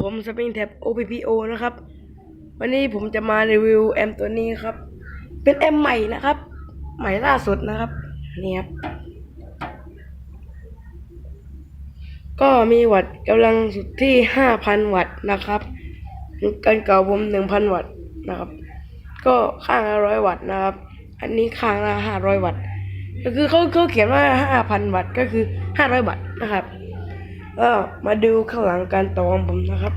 ผมสปริงแท็บ OPPO นะครับ วันนี้ผมจะมารีวิวแอมตัวนี้ครับ เป็นแอมใหม่นะครับ ใหม่ล่าสุดนะครับ นี่ครับ ก็มีวัตต์กำลังสุดที่ 5,000 วัตต์นะครับกันเก่าผม 1,000 วัตต์นะครับ ก็ข้างละร้อยวัตต์นะครับ อันนี้ข้างละ500 วัตต์ก็คือเขาเขาเขียนว่า 5,000 วัตต์ก็คือ 500 วัตต์นะครับ ก็มาดูข้างหลังการต่อของผมนะครับ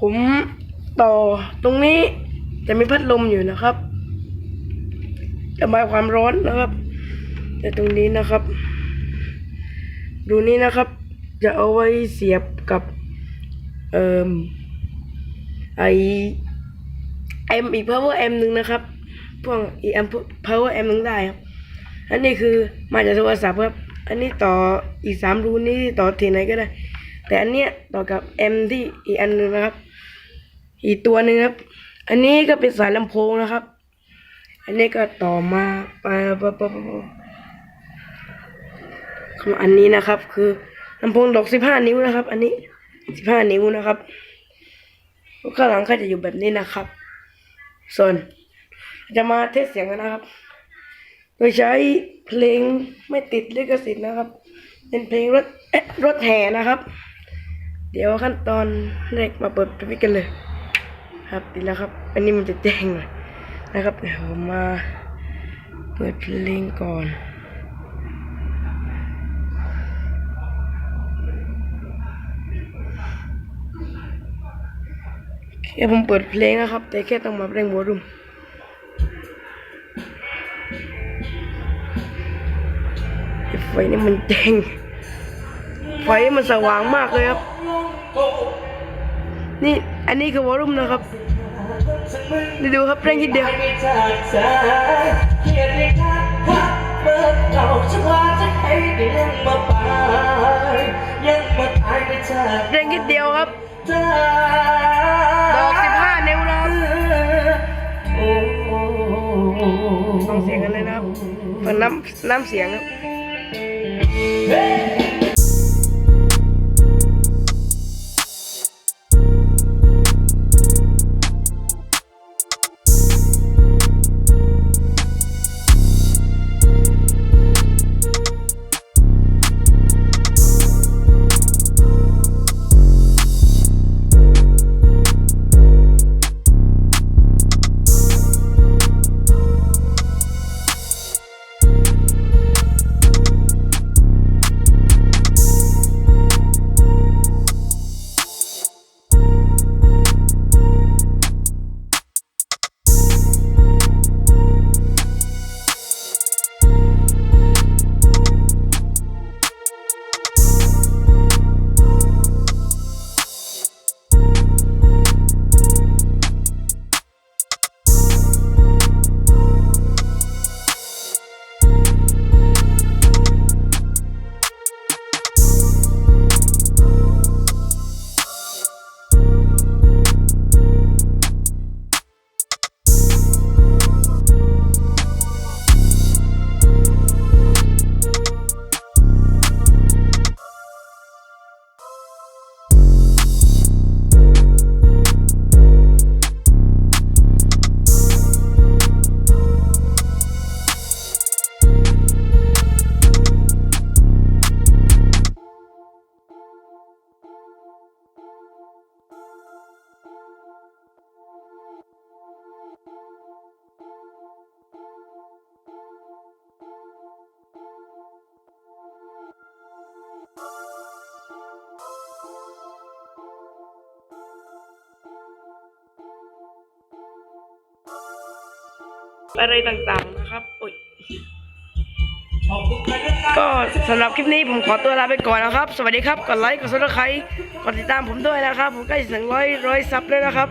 ผมต่อตรงนี้จะมีพัดลมอยู่นะครับระบายความร้อนนะครับ แต่ตรงนี้นะครับ ดูนี่นะครับ จะเอาไว้เสียบกับเอ่อไอเอ็มอีก power m หนึ่งนะครับพวกอีแอม power m หนึ่งได้ครับ อันนี้คือมาจากโทรศัพท์ครับ อันนี้ต่ออีกสามรูนี้ต่อที่ไหนก็ได้ แต่อันเนี้ยต่อกับ M ที่อีกอันหนึ่งนะครับ อีกตัวหนึ่งครับ อันนี้ก็เป็นสายลำโพงนะครับ อันนี้ก็ต่อมาไปไปไปไปอันนี้นะครับ คือลำโพงดอกสิบห้านิ้วนะครับ อันนี้สิบห้านิ้วนะครับข้างหลังก็จะอยู่แบบนี้นะครับ ส่วนจะมาเทสเสียงกันนะครับ โดยใช้เพลงไม่ติดลิขสิทธิ์นะครับ เป็นเพลงรถเอ๊ะรถแห่นะครับ เดี๋ยวขั้นตอนแรกมาเปิดพิกันเลย ครับดีแล้วครับ อันนี้มันจะแจ้งหน่อยนะครับเดี๋ยวมาเปิดเพลงก่อนแค่ผมเปิดเพลงนะครับ แต่แค่ต้องมาเร่งวอลลุ่ม ฟนี่มันแดงไฟมันสว่างมากเลยครับ นี่อันนี้คือวอลลุ่มนะครับนี่ดูครับเร่งทีเดียวเร่งทีเดียวครับดอกสิบห้านิ้วนะครับฟังเสียงกันเลยนะครับฟังน้ำน้ำเสียงครับ Hey! อะไรต่างๆนะครับโอ้ยก็สำหรับคลิปนี้ผมขอตัวลาไปก่อนนะครับ สวัสดีครับกดไลค์กดซับสไครต์กดติดตามผมด้วยนะครับ ผมใกล้จะถึงร้อยร้อยซับแล้วนะครับ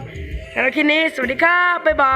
สำหรับคลิปนี้สวัสดีครับบ๊ายบาย